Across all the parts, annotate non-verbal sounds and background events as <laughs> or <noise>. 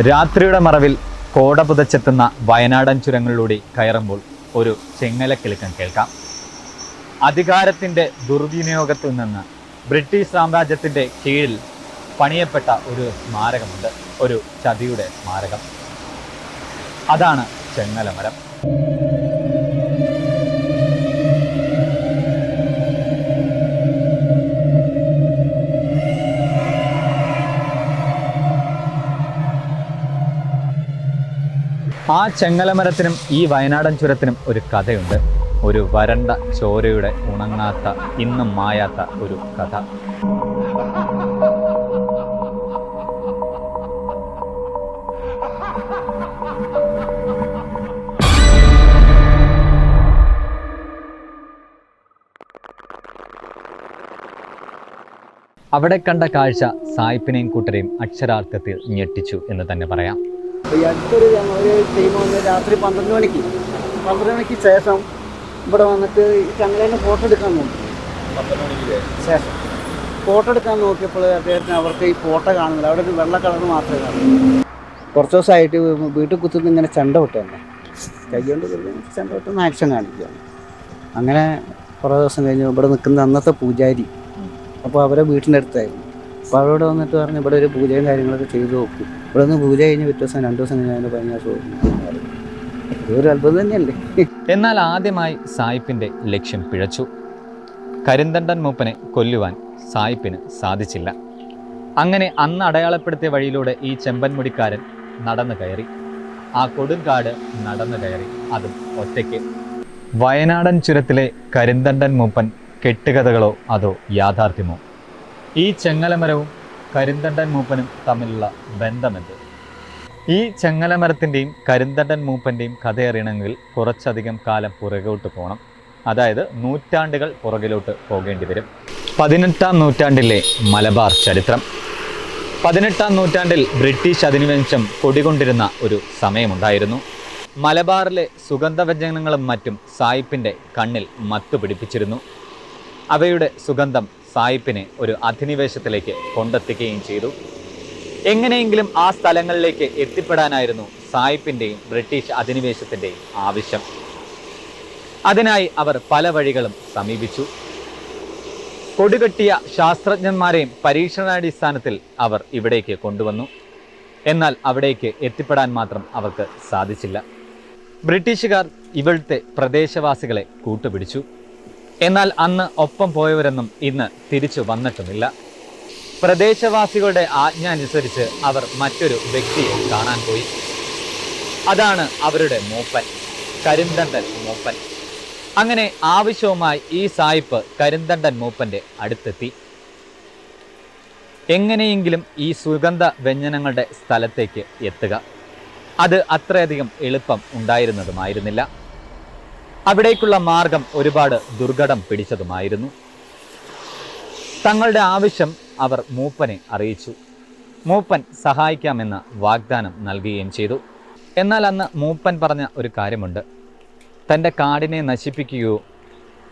രാത്രിയുടെ മറവിൽ കോട പുതച്ചെത്തുന്ന വയനാടൻ ചുരങ്ങളിലൂടെ കയറുമ്പോൾ ഒരു ചെങ്ങലക്കിളുക്കം കേൾക്കാം. അധികാരത്തിന്റെ ദുർവിനിയോഗത്തിൽ നിന്ന് ബ്രിട്ടീഷ് സാമ്രാജ്യത്തിന്റെ കീഴിൽ പണിയപ്പെട്ട ഒരു സ്മാരകമുണ്ട്. ഒരു ചതിയുടെ സ്മാരകം. അതാണ് ചെങ്ങലമരം. ആ ചെങ്ങലമരത്തിനും ഈ വയനാടൻ ചുരത്തിനും ഒരു കഥയുണ്ട്. ഒരു വരണ്ട ചോരയുടെ ഉണങ്ങാത്ത ഇന്നും മായാത്ത ഒരു കഥ. അവിടെ കണ്ട കാഴ്ച സായിപ്പിനെയും കൂട്ടരെയും അക്ഷരാർത്ഥത്തിൽ ഞെട്ടിച്ചു എന്ന് തന്നെ പറയാം. ഈ അടുത്തൊരു ഞങ്ങൾ ഒരു ടീം വന്ന് രാത്രി പന്ത്രണ്ട് മണിക്ക്. പന്ത്രണ്ട് മണിക്ക് ശേഷം ഇവിടെ വന്നിട്ട് ഈ ചങ്ങലേനെ ഫോട്ടോ എടുക്കാൻ നോക്കി ശേഷം. ഫോട്ടോ എടുക്കാൻ നോക്കിയപ്പോൾ അദ്ദേഹത്തിന് അവർക്ക് ഈ ഫോട്ടോ കാണുന്നില്ല. അവിടെ ഒരു വെള്ള കളർ മാത്രമേ കാണുള്ളൂ കുറച്ച് ദിവസമായിട്ട് വീട്ടിൽ കുത്തുന്ന ഇങ്ങനെ ചെണ്ട വിട്ടതന്നെ കൈകൊണ്ട് കൈ കൊണ്ട് ചെണ്ട വിട്ടുന്ന ആക്ഷൻ കാണിക്കുകയാണ്. അങ്ങനെ കുറേ ദിവസം കഴിഞ്ഞ് ഇവിടെ നിൽക്കുന്ന അന്നത്തെ പൂജാരി. അപ്പോൾ അവരെ വീട്ടിന്റെ അടുത്തായിരുന്നു. അപ്പോൾ അവരോട് വന്നിട്ട് പറഞ്ഞു ഇവിടെ ഒരു പൂജയും കാര്യങ്ങളൊക്കെ ചെയ്ത് നോക്കും. ഇവിടെ നിന്ന് പൂജ കഴിഞ്ഞ് പിറ്റേ ദിവസം രണ്ട് ദിവസം കഴിഞ്ഞ് പനി അസുഖം അത്ഭുതം തന്നെയല്ലേ? എന്നാൽ ആദ്യമായി സായിപ്പിന്റെ ലക്ഷ്യം പിഴച്ചു. കരിന്തണ്ടൻ മൂപ്പനെ കൊല്ലുവാൻ സായിപ്പിന് സാധിച്ചില്ല. അങ്ങനെ അന്ന് അടയാളപ്പെടുത്തിയ വഴിയിലൂടെ ഈ ചെമ്പൻമുടിക്കാരൻ നടന്നു കയറി. ആ കൊടുങ്കാട് നടന്നു കയറി. അതും ഒറ്റയ്ക്ക്. വയനാടൻ ചുരത്തിലെ കരിന്തണ്ടൻ മൂപ്പൻ കെട്ടുകഥകളോ അതോ യാഥാർത്ഥ്യമോ? ഈ ചെങ്ങലമരവും കരിന്തണ്ടൻ മൂപ്പനും തമ്മിലുള്ള ബന്ധമെന്ത്? ഈ ചെങ്ങലമരത്തിന്റെയും കരിന്തണ്ടൻ മൂപ്പന്റെയും കഥയറിയണമെങ്കിൽ കുറച്ചധികം കാലം പുറകോട്ട് പോകണം അതായത് നൂറ്റാണ്ടുകൾ പുറകിലോട്ട് പോകേണ്ടി വരും. പതിനെട്ടാം നൂറ്റാണ്ടിലെ മലബാർ ചരിത്രം. പതിനെട്ടാം നൂറ്റാണ്ടിൽ ബ്രിട്ടീഷ് അധിനിവേശം കൊടികൊണ്ടിരുന്ന ഒരു സമയമുണ്ടായിരുന്നു. മലബാറിലെ സുഗന്ധവ്യഞ്ജനങ്ങളും മറ്റും സായിപ്പിന്റെ കണ്ണിൽ മത്തു പിടിപ്പിച്ചിരുന്നു അവയുടെ സുഗന്ധം സായിപ്പിനെ ഒരു അധിനിവേശത്തിലേക്ക് കൊണ്ടെത്തിക്കുകയും ചെയ്തു. എങ്ങനെയെങ്കിലും ആ സ്ഥലങ്ങളിലേക്ക് എത്തിപ്പെടാനായിരുന്നു സായിപ്പിന്റെയും ബ്രിട്ടീഷ് അധിനിവേശത്തിന്റെയും ആവശ്യം. അതിനായി അവർ പല വഴികളും സമീപിച്ചു. കൊടുകെട്ടിയ ശാസ്ത്രജ്ഞന്മാരെയും പരീക്ഷണാടിസ്ഥാനത്തിൽ അവർ ഇവിടേക്ക് കൊണ്ടുവന്നു. എന്നാൽ അവിടേക്ക് എത്തിപ്പെടാൻ മാത്രം അവർക്ക് സാധിച്ചില്ല. ബ്രിട്ടീഷുകാർ ഇവിടുത്തെ പ്രദേശവാസികളെ കൂട്ടുപിടിച്ചു. എന്നാൽ അന്ന് ഒപ്പം പോയവരൊന്നും ഇന്ന് തിരിച്ചു വന്നിട്ടുമില്ല. പ്രദേശവാസികളുടെ ആജ്ഞ അനുസരിച്ച് അവർ മറ്റൊരു വ്യക്തിയെ കാണാൻ പോയി. അതാണ് അവരുടെ മൂപ്പൻ കരിന്തണ്ടൻ മൂപ്പൻ. അങ്ങനെ ആവശ്യവുമായി ഈ സായിപ്പ് കരിന്തണ്ടൻ മൂപ്പന്റെ അടുത്തെത്തി. എങ്ങനെയെങ്കിലും ഈ സുഗന്ധ വ്യഞ്ജനങ്ങളുടെ സ്ഥലത്തേക്ക് എത്തുക. അത് അത്രയധികം എളുപ്പം ഉണ്ടായിരുന്നതുമായിരുന്നില്ല. അവിടേക്കുള്ള മാർഗം ഒരുപാട് ദുർഘടം പിടിച്ചതുമായിരുന്നു. തങ്ങളുടെ ആവശ്യം അവർ മൂപ്പനെ അറിയിച്ചു. മൂപ്പൻ സഹായിക്കാമെന്ന് വാഗ്ദാനം നൽകുകയും ചെയ്തു. എന്നാൽ അന്ന് മൂപ്പൻ പറഞ്ഞ ഒരു കാര്യമുണ്ട്. തന്റെ കാടിനെ നശിപ്പിക്കുകയോ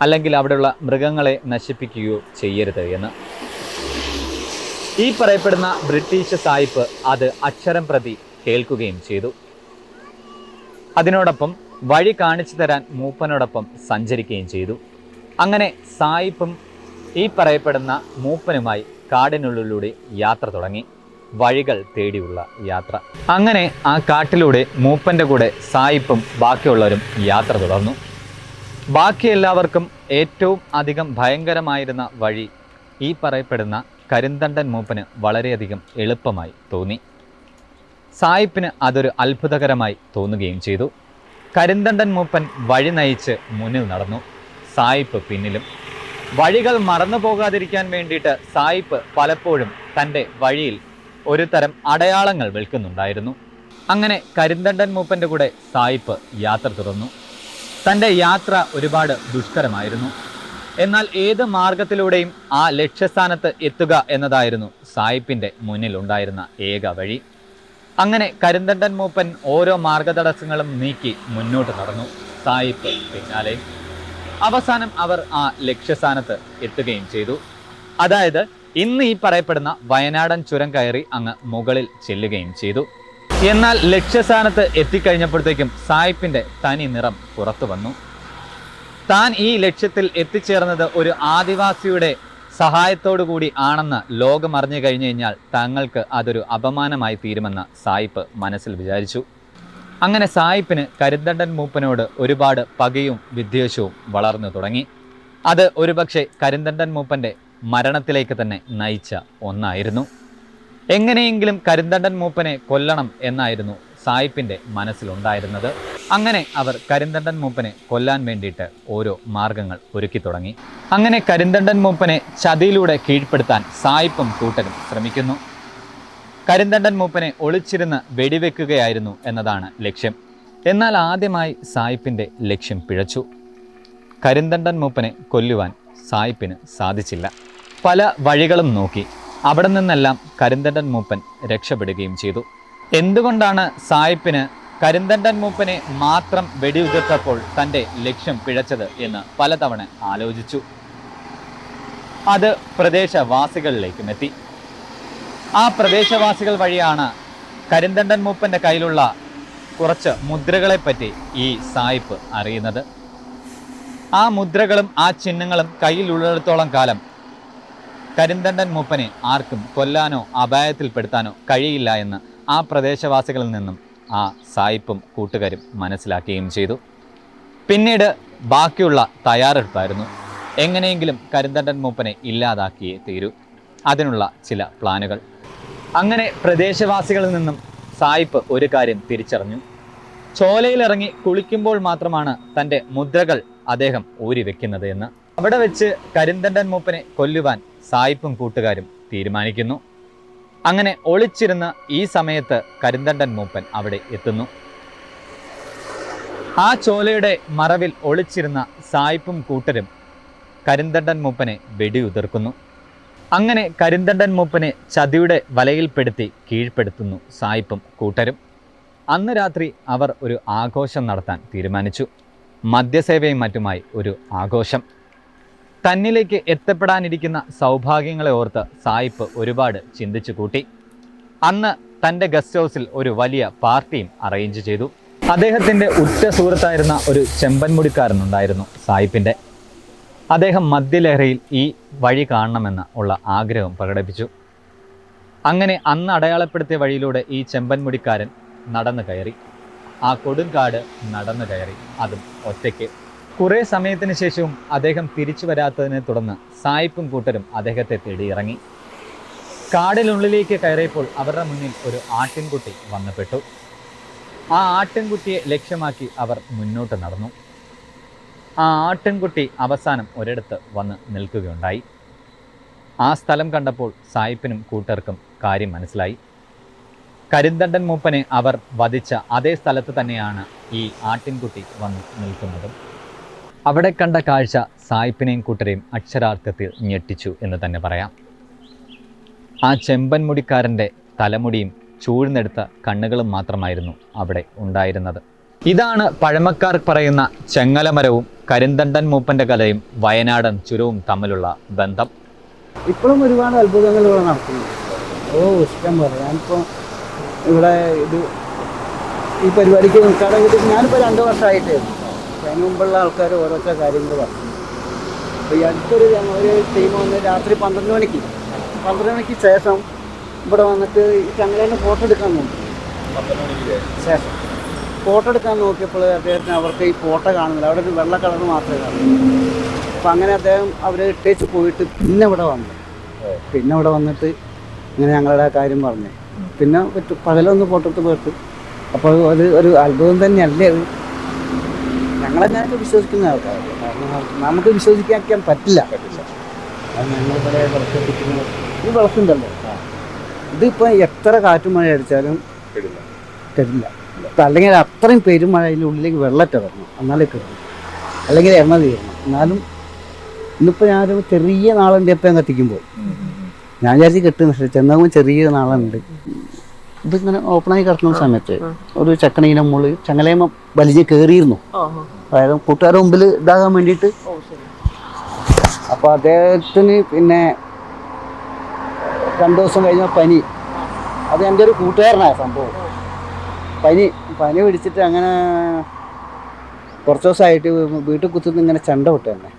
അല്ലെങ്കിൽ അവിടെയുള്ള മൃഗങ്ങളെ നശിപ്പിക്കുകയോ ചെയ്യരുത് എന്ന്. ഈ പറയപ്പെടുന്ന ബ്രിട്ടീഷ് സായിപ്പ് അത് അക്ഷരം പ്രതി കേൾക്കുകയും ചെയ്തു. അതിനോടൊപ്പം വഴി കാണിച്ചു തരാൻ മൂപ്പനോടൊപ്പം സഞ്ചരിക്കുകയും ചെയ്തു. അങ്ങനെ സായിപ്പും ഈ പറയപ്പെടുന്ന മൂപ്പനുമായി കാടിനുള്ളിലൂടെ യാത്ര തുടങ്ങി. വഴികൾ തേടിയുള്ള യാത്ര. അങ്ങനെ ആ കാട്ടിലൂടെ മൂപ്പന്റെ കൂടെ സായിപ്പും ബാക്കിയുള്ളവരും യാത്ര തുടർന്നു. ബാക്കി എല്ലാവർക്കും ഏറ്റവും അധികം ഭയങ്കരമായിരുന്ന വഴി ഈ പറയപ്പെടുന്ന കരിന്തണ്ടൻ മൂപ്പന് വളരെയധികം എളുപ്പമായി തോന്നി. സായിപ്പിന് അതൊരു അത്ഭുതകരമായി തോന്നുകയും ചെയ്തു. കരിന്തണ്ടൻ മൂപ്പൻ വഴി നയിച്ച് മുന്നിൽ നടന്നു. സായിപ്പ് പിന്നിലും. വഴികൾ മറന്നു പോകാതിരിക്കാൻ വേണ്ടിയിട്ട് സായിപ്പ് പലപ്പോഴും തന്റെ വഴിയിൽ ഒരു തരം അടയാളങ്ങൾ വിൽക്കുന്നുണ്ടായിരുന്നു. അങ്ങനെ കരിന്തണ്ടൻ മൂപ്പന്റെ കൂടെ സായിപ്പ് യാത്ര തുറന്നു തന്റെ യാത്ര ഒരുപാട് ദുഷ്കരമായിരുന്നു. എന്നാൽ ഏത് മാർഗത്തിലൂടെയും ആ ലക്ഷ്യസ്ഥാനത്ത് എത്തുക എന്നതായിരുന്നു സായിപ്പിന്റെ മുന്നിലുണ്ടായിരുന്ന ഏക വഴി. അങ്ങനെ കരിന്തണ്ടൻ മൂപ്പൻ ഓരോ മാർഗതടസ്സങ്ങളും നീക്കി മുന്നോട്ട് നടന്നു. സായിപ്പ് പിന്നാലെ. അവസാനം അവർ ആ ലക്ഷ്യസ്ഥാനത്ത് എത്തുകയും ചെയ്തു. അതായത് ഇന്ന് ഈ പറയപ്പെടുന്ന വയനാടൻ ചുരം കയറി അങ്ങ് മുകളിൽ ചെല്ലുകയും ചെയ്തു. എന്നാൽ ലക്ഷ്യസ്ഥാനത്ത് എത്തിക്കഴിഞ്ഞപ്പോഴത്തേക്കും സായിപ്പിന്റെ തനി നിറം പുറത്തു വന്നു. താൻ ഈ ലക്ഷ്യത്തിൽ എത്തിച്ചേർന്നത് ഒരു ആദിവാസിയുടെ സഹായത്തോടു കൂടി ആണെന്ന് ലോകം അറിഞ്ഞു കഴിഞ്ഞു കഴിഞ്ഞാൽ തങ്ങൾക്ക് അതൊരു അപമാനമായി തീരുമെന്ന് സായിപ്പ് മനസ്സിൽ വിചാരിച്ചു. അങ്ങനെ സായിപ്പിന് കരുതണ്ടൻ മൂപ്പനോട് ഒരുപാട് പകയും വിദ്വേഷവും വളർന്നു തുടങ്ങി. അത് ഒരുപക്ഷെ കരിന്തണ്ടൻ മൂപ്പന്റെ മരണത്തിലേക്ക് തന്നെ നയിച്ച ഒന്നായിരുന്നു. എങ്ങനെയെങ്കിലും കരിന്തണ്ടൻ മൂപ്പനെ കൊല്ലണം എന്നായിരുന്നു സായിപ്പിന്റെ മനസ്സിലുണ്ടായിരുന്നത്. അങ്ങനെ അവർ കരിന്തണ്ടൻ മൂപ്പനെ കൊല്ലാൻ വേണ്ടിയിട്ട് ഓരോ മാർഗങ്ങൾ ഒരുക്കി തുടങ്ങി. അങ്ങനെ കരിന്തണ്ടൻ മൂപ്പനെ ചതിയിലൂടെ കീഴ്പ്പെടുത്താൻ സായിപ്പും കൂട്ടരും ശ്രമിക്കുന്നു. കരിന്തണ്ടൻ മൂപ്പനെ ഒളിച്ചിരുന്ന് വെടിവെക്കുകയായിരുന്നു എന്നതാണ് ലക്ഷ്യം. എന്നാൽ ആദ്യമായി സായിപ്പിന്റെ ലക്ഷ്യം പിഴച്ചു. കരിന്തണ്ടൻ മൂപ്പനെ കൊല്ലുവാൻ സായിപ്പിന് സാധിച്ചില്ല. പല വഴികളും നോക്കി അവിടെ നിന്നെല്ലാം കരിന്തണ്ടൻ മൂപ്പൻ രക്ഷപ്പെടുകയും ചെയ്തു. എന്തുകൊണ്ടാണ് സായിപ്പിന് കരിന്തണ്ടൻ മൂപ്പനെ മാത്രം വെടിയുതിർത്തപ്പോൾ തന്റെ ലക്ഷ്യം പിഴച്ചത് എന്ന് പലതവണ ആലോചിച്ചു. അത് പ്രദേശവാസികളിലേക്കും എത്തി. ആ പ്രദേശവാസികൾ വഴിയാണ് കരിന്തണ്ടൻ മൂപ്പന്റെ കയ്യിലുള്ള കുറച്ച് മുദ്രകളെപ്പറ്റി ഈ സായിപ്പ് അറിയുന്നത്. ആ മുദ്രകളും ആ ചിഹ്നങ്ങളും കയ്യിലുള്ളിടത്തോളം കാലം കരിന്തണ്ടൻ മൂപ്പനെ ആർക്കും കൊല്ലാനോ അപായത്തിൽപ്പെടുത്താനോ കഴിയില്ല എന്ന് ആ പ്രദേശവാസികളിൽ നിന്നും ആ സായിപ്പും കൂട്ടുകാരും മനസ്സിലാക്കുകയും ചെയ്തു. പിന്നീട് ബാക്കിയുള്ള തയ്യാറെടുപ്പായിരുന്നു. എങ്ങനെയെങ്കിലും കരിന്തണ്ടൻ മൂപ്പനെ ഇല്ലാതാക്കിയേ തീരൂ. അതിനുള്ള ചില പ്ലാനുകൾ. അങ്ങനെ പ്രദേശവാസികളിൽ നിന്നും സായിപ്പ് ഒരു കാര്യം തിരിച്ചറിഞ്ഞു. ചോലയിലിറങ്ങി കുളിക്കുമ്പോൾ മാത്രമാണ് തന്റെ മുദ്രകൾ അദ്ദേഹം ഊരി വെക്കുന്നത് എന്ന്. അവിടെ വെച്ച് കരിന്തണ്ടൻ മൂപ്പനെ കൊല്ലുവാൻ സായിപ്പും കൂട്ടുകാരും തീരുമാനിക്കുന്നു. അങ്ങനെ ഒളിച്ചിരുന്ന ഈ സമയത്ത് കരിന്തണ്ടൻ മൂപ്പൻ അവിടെ എത്തുന്നു. ആ ചോലയുടെ മറവിൽ ഒളിച്ചിരുന്ന സായിപ്പും കൂട്ടരും കരിന്തണ്ടൻ മൂപ്പനെ വെടിയുതിർക്കുന്നു. അങ്ങനെ കരിന്തണ്ടൻ മൂപ്പനെ ചതിയുടെ വലയിൽപ്പെടുത്തി കീഴ്പ്പെടുത്തുന്നു സായിപ്പും കൂട്ടരും. അന്ന് രാത്രി അവർ ഒരു ആഘോഷം നടത്താൻ തീരുമാനിച്ചു. മദ്യസേവയും മറ്റുമായി ഒരു ആഘോഷം. തന്നിലേക്ക് എത്തപ്പെടാനിരിക്കുന്ന സൗഭാഗ്യങ്ങളെ ഓർത്ത് സായിപ്പ് ഒരുപാട് ചിന്തിച്ചു കൂട്ടി. അന്ന് തന്റെ ഗസ്റ്റ് ഹൗസിൽ ഒരു വലിയ പാർട്ടിയും അറേഞ്ച് ചെയ്തു. അദ്ദേഹത്തിന്റെ ഉറ്റ സുഹൃത്തായിരുന്ന ഒരു ചെമ്പൻമുടിക്കാരനുണ്ടായിരുന്നു സായിപ്പിന്റെ. അദ്ദേഹം മദ്യലഹരിയിൽ ഈ വഴി കാണണമെന്ന് ഉള്ള ആഗ്രഹം പ്രകടിപ്പിച്ചു. അങ്ങനെ അന്ന് അടയാളപ്പെടുത്തിയ വഴിയിലൂടെ ഈ ചെമ്പൻമുടിക്കാരൻ നടന്നു കയറി. ആ കൊടുങ്കാട് നടന്നു കയറി. അതും ഒറ്റയ്ക്ക് കുറേ സമയത്തിന് ശേഷവും അദ്ദേഹം തിരിച്ചു വരാത്തതിനെ തുടർന്ന് സായിപ്പും കൂട്ടരും അദ്ദേഹത്തെ തേടിയിറങ്ങി കാടിനുള്ളിലേക്ക് കയറിയപ്പോൾ അവരുടെ മുന്നിൽ ഒരു ആട്ടിൻകുട്ടി വന്നപ്പെട്ടു. ആ ആട്ടിൻകുട്ടിയെ ലക്ഷ്യമാക്കി അവർ മുന്നോട്ട് നടന്നു. ആ ആട്ടിൻകുട്ടി അവസാനം ഒരിടത്ത് വന്ന് നിൽക്കുകയുണ്ടായി. ആ സ്ഥലം കണ്ടപ്പോൾ സായിപ്പിനും കൂട്ടർക്കും കാര്യം മനസ്സിലായി. കരിന്തണ്ടൻ മൂപ്പനെ അവർ വധിച്ച അതേ സ്ഥലത്ത് തന്നെയാണ് ഈ ആട്ടിൻകുട്ടി വന്ന് നിൽക്കുന്നതും. അവിടെ കണ്ട കാഴ്ച സായിപ്പിനെയും കൂട്ടരെയും അക്ഷരാർത്ഥത്തിൽ ഞെട്ടിച്ചു എന്ന് തന്നെ പറയാം. ആ ചെമ്പൻ മുടിക്കാരന്റെ തലമുടിയും ചൂഴ്ന്നെടുത്ത കണ്ണുകളും മാത്രമായിരുന്നു അവിടെ ഉണ്ടായിരുന്നത്. ഇതാണ് പഴമക്കാർ പറയുന്ന ചെങ്ങലമരവും കരിന്തണ്ടൻ മൂപ്പന്റെ കലയും വയനാടൻ ചുരവും തമ്മിലുള്ള ബന്ധം. ഇപ്പോഴും ഒരുപാട് അത്ഭുതങ്ങൾ ഇവിടെ നടക്കുന്നു ഓ ഇഷ്ടം പോലെ. ഞാനിപ്പോൾ ഇവിടെ ഇത് ഈ പരിപാടിക്ക് നിൽക്കാതെ ഞാനിപ്പോൾ രണ്ട് വർഷമായിട്ടേ. അതിന് മുമ്പുള്ള ആൾക്കാർ ഓരോരുത്തരെ കാര്യങ്ങൾ പറഞ്ഞു. അപ്പോൾ ഈ അടുത്തൊരു ഞങ്ങൾ ഒരു ടീം വന്ന് രാത്രി പന്ത്രണ്ട് മണിക്ക് പന്ത്രണ്ട് മണിക്ക് ശേഷം ഇവിടെ വന്നിട്ട് ഈ ചങ്ങലേനെ ഫോട്ടോ എടുക്കാൻ നോക്കി. ശേഷം? ഫോട്ടോ എടുക്കാൻ നോക്കിയപ്പോൾ അദ്ദേഹത്തിന് അവർക്ക് ഈ ഫോട്ടോ കാണുന്നില്ല. അവിടെ ഒരു വെള്ള കളർ മാത്രമേ കാണുന്നുള്ളൂ. അപ്പം അങ്ങനെ അദ്ദേഹം അവരെ ഇട്ടേച്ച് പോയിട്ട് പിന്നെ ഇവിടെ വന്നു. പിന്നെ ഇവിടെ വന്നിട്ട് ഇങ്ങനെ ഞങ്ങളുടെ ആ കാര്യം പറഞ്ഞു. പിന്നെ പകലൊന്ന് ഫോട്ടോ എടുത്ത് പോയിട്ട്. അപ്പോൾ അത് ഒരു അത്ഭുതം തന്നെയല്ലേ അത്? ഞങ്ങളെങ്ങനെയൊക്കെ വിശ്വസിക്കുന്ന ആൾക്കാരാണ്. കാരണം നമുക്ക് വിശ്വസിക്കാൻ പറ്റില്ല. അത് ഞങ്ങളിവിടെ വിളക്കെത്തിക്കുന്നത് ഈ വിളക്കുണ്ടല്ലോ ഇതിപ്പോൾ എത്ര കാറ്റും മഴ അടിച്ചാലും തരില്ല അല്ലെങ്കിൽ അത്രയും പെരുമഴ അതിന്റെ ഉള്ളിലേക്ക് വെള്ളറ്റ വരണം എന്നാലേ കിട്ടും അല്ലെങ്കിൽ എണ്ണ തീരണം. എന്നാലും ഇന്നിപ്പോൾ ഞാനൊരു ചെറിയ നാളുണ്ട് എപ്പം കത്തിക്കുമ്പോൾ ഞാൻ വിചാരിച്ച് കിട്ടും. പക്ഷേ ചെന്നാകുമ്പോൾ ചെറിയ നാളുണ്ട്. ഇതിങ്ങനെ ഓപ്പണായി കിടക്കുന്ന സമയത്ത് ഒരു ചക്കണീന്റെ മുകളിൽ ചങ്ങലയമ്മ വലിഞ്ഞ് കയറിയിരുന്നു. അതായത് കൂട്ടുകാരുടെ മുമ്പിൽ ഇതാകാൻ വേണ്ടിയിട്ട്. അപ്പോൾ അദ്ദേഹത്തിന് പിന്നെ രണ്ടു ദിവസം കഴിഞ്ഞ പനി. അത് എന്റെ ഒരു കൂട്ടുകാരനായ സംഭവം. പനി പനി പിടിച്ചിട്ട് അങ്ങനെ കുറച്ച് ദിവസമായിട്ട് വീട്ടിൽ കുത്തുന്ന ഇങ്ങനെ ചെണ്ട വിട്ട് തന്നെ.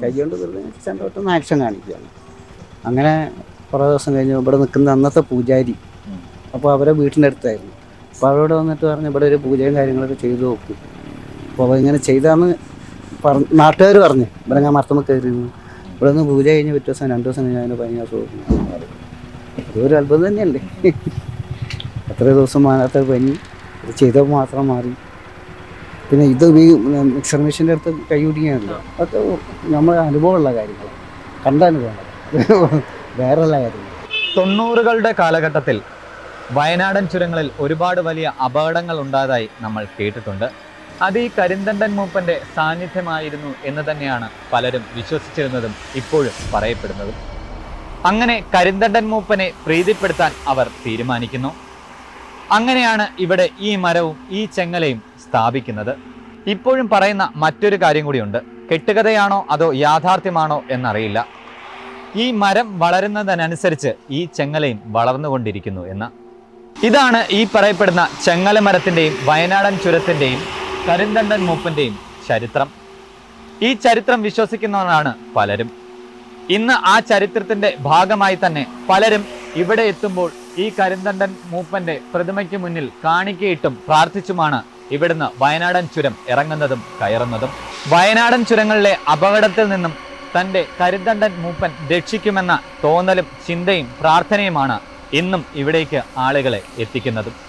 കൈ കൊണ്ട് വെറുതെ ചെണ്ട വിട്ടുന്ന ആക്ഷൻ കാണിക്കുകയാണ്. അങ്ങനെ കുറേ ദിവസം കഴിഞ്ഞ് ഇവിടെ നിൽക്കുന്ന അന്നത്തെ പൂജാരി അപ്പോൾ അവരെ വീട്ടിന്റെ അടുത്തായിരുന്നു. അപ്പോൾ അവരോട് വന്നിട്ട് പറഞ്ഞ് ഇവിടെ ഒരു പൂജയും കാര്യങ്ങളൊക്കെ ചെയ്തു നോക്കും. അപ്പോൾ ഇങ്ങനെ ചെയ്താന്ന് പറഞ്ഞ് നാട്ടുകാർ പറഞ്ഞു. ഇവിടെ ഞാൻ മർത്തമ്മ കയറിയിരുന്നു. ഇവിടെ നിന്ന് പൂജ കഴിഞ്ഞ് പിറ്റേ ദിവസം രണ്ട് ദിവസം കഴിഞ്ഞ് അതിന് പനി അസുഖം അതൊരു അത്ഭുതം തന്നെയല്ലേ? അത്ര ദിവസം മാറാത്ത പനി ഇത് ചെയ്തപ്പോൾ മാത്രം മാറി. പിന്നെ ഇത് ഈ മിക്സർ മെഷീന്റെ അടുത്ത് കൈ പിടിക്കുകയാണല്ലോ അതൊക്കെ നമ്മളെ അനുഭവമുള്ള കാര്യങ്ങളാണ്. കണ്ട അനുഭവങ്ങൾ <laughs> വേറെയുള്ള കാര്യങ്ങൾ. തൊണ്ണൂറുകളുടെ കാലഘട്ടത്തിൽ വയനാടൻ ചുരങ്ങളിൽ ഒരുപാട് വലിയ അപകടങ്ങൾ ഉണ്ടായതായി നമ്മൾ കേട്ടിട്ടുണ്ട്. അത് ഈ കരിന്തണ്ടൻ മൂപ്പന്റെ സാന്നിധ്യമായിരുന്നു എന്ന് തന്നെയാണ് പലരും വിശ്വസിച്ചിരുന്നതും ഇപ്പോഴും പറയപ്പെടുന്നതും. അങ്ങനെ കരിന്തണ്ടൻ മൂപ്പനെ പ്രീതിപ്പെടുത്താൻ അവർ തീരുമാനിക്കുന്നു. അങ്ങനെയാണ് ഇവിടെ ഈ മരവും ഈ ചെങ്ങലയും സ്ഥാപിക്കുന്നത്. ഇപ്പോഴും പറയുന്ന മറ്റൊരു കാര്യം കൂടിയുണ്ട്. കെട്ടുകഥയാണോ അതോ യാഥാർത്ഥ്യമാണോ എന്നറിയില്ല. ഈ മരം വളരുന്നതിനനുസരിച്ച് ഈ ചെങ്ങലയും വളർന്നുകൊണ്ടിരിക്കുന്നു എന്ന്. ഇതാണ് ഈ പറയപ്പെടുന്ന ചെങ്ങല മരത്തിന്റെയും വയനാടൻ ചുരത്തിന്റെയും കരിന്തണ്ടൻ മൂപ്പന്റെയും ചരിത്രം. ഈ ചരിത്രം വിശ്വസിക്കുന്നവരാണ് പലരും. ഇന്ന് ആ ചരിത്രത്തിന്റെ ഭാഗമായി തന്നെ പലരും ഇവിടെ എത്തുമ്പോൾ ഈ കരിന്തണ്ടൻ മൂപ്പന്റെ പ്രതിമയ്ക്ക് മുന്നിൽ കാണിക്കയിട്ടും പ്രാർത്ഥിച്ചുമാണ് ഇവിടുന്ന് വയനാടൻ ചുരം ഇറങ്ങുന്നതും കയറുന്നതും. വയനാടൻ ചുരങ്ങളിലെ അപകടത്തിൽ നിന്നും തന്റെ കരിന്തണ്ടൻ മൂപ്പൻ രക്ഷിക്കുമെന്ന തോന്നലും ചിന്തയും പ്രാർത്ഥനയുമാണ് ഇന്നും ഇവിടേക്ക് ആളുകളെ എത്തിക്കുന്നതും.